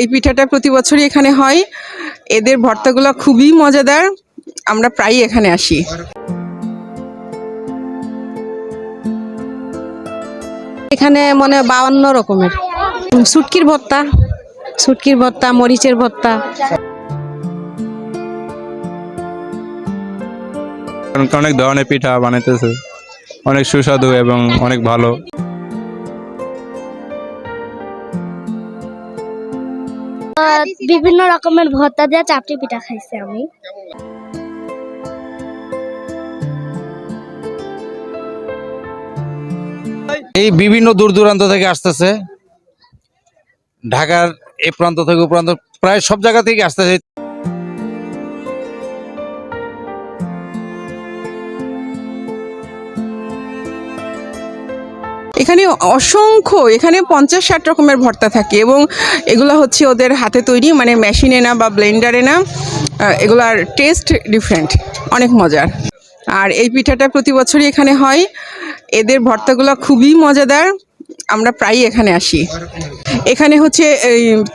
এই পিঠাটা প্রতি বছরই এখানে হয়। এদের ভর্তাগুলো খুবই মজাদার। আমরা প্রায়ই এখানে আসি। এখানে মনে হয় বাউন্ন রকমের। সুটকির ভর্তা সুটকির ভর্তা মরিচের ভর্তা। অনেক ধরনের পিঠা বানাইতেছে। অনেক সুস্বাদু এবং অনেক ভালো। বিভিন্ন রকমের ভর্তা দেওয়া চাপটি পিঠা খাইছি আমি। এই বিভিন্ন দূর দূরান্ত থেকে আসতেছে। ঢাকার এ প্রান্ত থেকে প্রান্ত, প্রায় সব জায়গা থেকে আসতেছে। এখানে অসংখ্য, এখানে পঞ্চাশ ষাট রকমের ভর্তা থাকে এবং এগুলো হচ্ছে ওদের হাতে তৈরি মানে মেশিনে না বা ব্লেন্ডারে না এগুলার টেস্ট ডিফারেন্ট অনেক মজার। আর এই পিঠাটা প্রতি বছরই এখানে হয়। এদের ভর্তাগুলো খুবই মজাদার। আমরা প্রায়ই এখানে আসি। এখানে হচ্ছে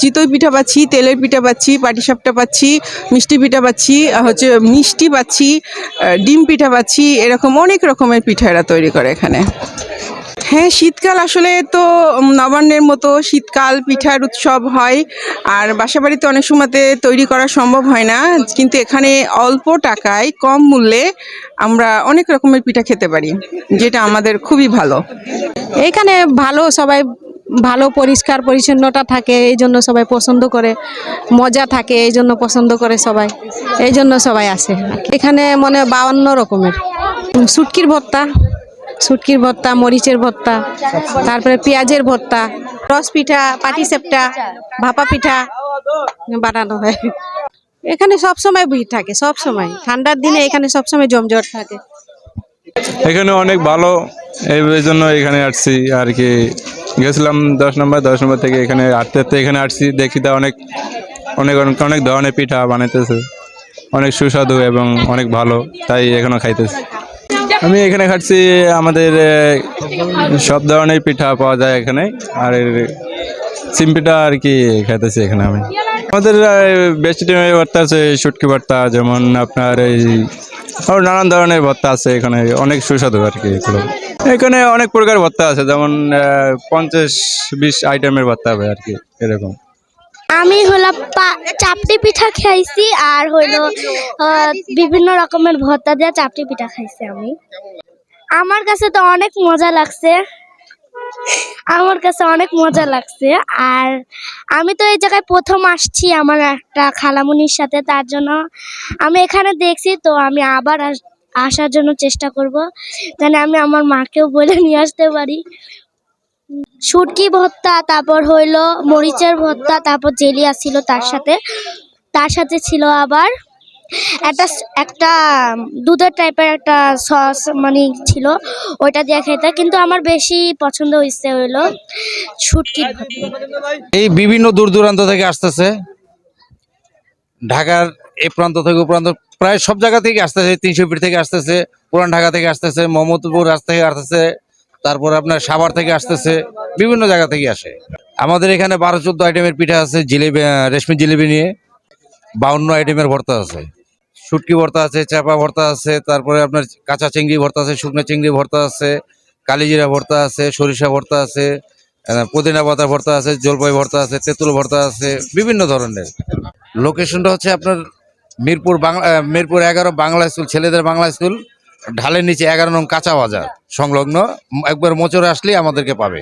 চিতই পিঠা পাচ্ছি, তেলের পিঠা পাচ্ছি, পাটিসাপটা পাচ্ছি, মিষ্টি পিঠা পাচ্ছি হচ্ছে মিষ্টি পাচ্ছি ডিম পিঠা পাচ্ছি, এরকম অনেক রকমের পিঠা এরা তৈরি করে এখানে। হ্যাঁ শীতকাল আসলে তো নবান্নের মতো শীতকাল, পিঠার উৎসব হয়। আর বাসা বাড়িতে অনেক সময়তে তৈরি করা সম্ভব হয় না। কিন্তু এখানে অল্প টাকায় কম মূল্যে আমরা অনেক রকমের পিঠা খেতে পারি, যেটা আমাদের খুবই ভালো। এখানে ভালো, সবাই ভালো, পরিষ্কার, পরিচ্ছন্নতা থাকে, এই জন্য সবাই পছন্দ করে। মজা থাকে, এই জন্য পছন্দ করে সবাই। এই জন্য সবাই আসে। এখানে মনে বাউন্ন রকমের। সুটকির ভর্তা। সুটকির ভর্তা, মরিচের ভর্তা, তারপরে পেঁয়াজের ভর্তা, রস পিঠা, পাটি সেপটা, ভাপা পিঠা বানানো হয়। এখানে সব সময় ভিড় থাকে, সব সময়। ঠান্ডার দিনে এখানে সব সময় জমজট থাকে। এখানে অনেক ভালো, এই জন্য এখানে আসছি আর কি। গেছিলাম দশ নম্বর দশ নম্বর থেকে এখানে আটতে আটতে এখানে আসছি দেখি তা অনেক, অনেক- অনেক ধরনের পিঠা বানাইতেছে। অনেক সুস্বাদু এবং অনেক ভালো, তাই এখানে খাইতেছি। আমি এখানে খাচ্ছি আমাদের সব ধরনের পিঠা পাওয়া যায় এখানে। আর সিম পিঠা আর কি খাইতেছি এখানে আমি। আমাদের বেশি ভর্তা আছে শুটকি ভর্তা, যেমন আপনার এই, আরও নানান ধরনের ভর্তা আছে এখানে, অনেক সুস্বাদু আর কি এগুলো। এখানে অনেক প্রকার ভর্তা আছে, যেমন পঞ্চাশ, বিশ আইটেমের ভর্তা হবে আর কি, এরকম। আমি হলো চাপটি পিঠা খাইছি আর হলো বিভিন্ন রকমের ভর্তা দেওয়া চাপটি পিঠা খাইছি আমি। আমার কাছে তো অনেক মজা লাগছে। আমার কাছে অনেক মজা লাগছে। আর আমি তো এই জায়গায় প্রথম আসছি আমার একটা খালামুনির সাথে, তার জন্য আমি এখানে দেখছি, তো আমি আবার আস- আসার জন্য চেষ্টা করব। যেন আমি আমার মাকেও বলে নিয়ে আসতে পারি। শুটকি ভর্তা, তারপর হইল মরিচের ভর্তা, তারপর জেলিয়া ছিল তার সাথে। তার সাথে ছিল আবার একটা একটা দুধের টাইপের একটা সস মানে ছিল, ওইটা দিয়ে খেতে কিন্তু আমার বেশি পছন্দ হয়েছে হইল ভর্তা। এই বিভিন্ন দূর দূরান্ত থেকে আসতেছে। ঢাকার এই প্রান্ত থেকে ও প্রান্ত, প্রায় সব জায়গা থেকে আসতেছে, তিনশো ফিট থেকে আসতেছে, পুরান ঢাকা থেকে আসতেছে, মোহাম্মদপুর রাস্তা থেকে আসতেছে। তারপর আপনার সাভার থেকে আসতেছে, বিভিন্ন জায়গা থেকে আসে। আমাদের এখানে বারো চোদ্দ আইটেমের পিঠা আছে জিলেবি রেশমি জিলেবি নিয়ে। বাউন্ন আইটেমের ভর্তা আছে। শুটকি ভর্তা আছে চাপা ভর্তা আছে, তারপরে আপনার কাঁচা চিংড়ি ভর্তা আছে, শুকনো চিংড়ি ভর্তা আছে, কালিজিরা ভর্তা আছে, সরিষা ভর্তা আছে পুদিনা পাতা ভর্তা আছে, জলপাই ভর্তা আছে, তেঁতুল ভর্তা আছে, বিভিন্ন ধরনের। লোকেশনটা হচ্ছে আপনার মিরপুর বাংলা মিরপুর এগারো বাংলা স্কুল, ছেলেদের বাংলা স্কুল ঢালের নিচে এগারো নং কাঁচা বাজার সংলগ্ন। একবার মোচরে আসলেই আমাদেরকে পাবে।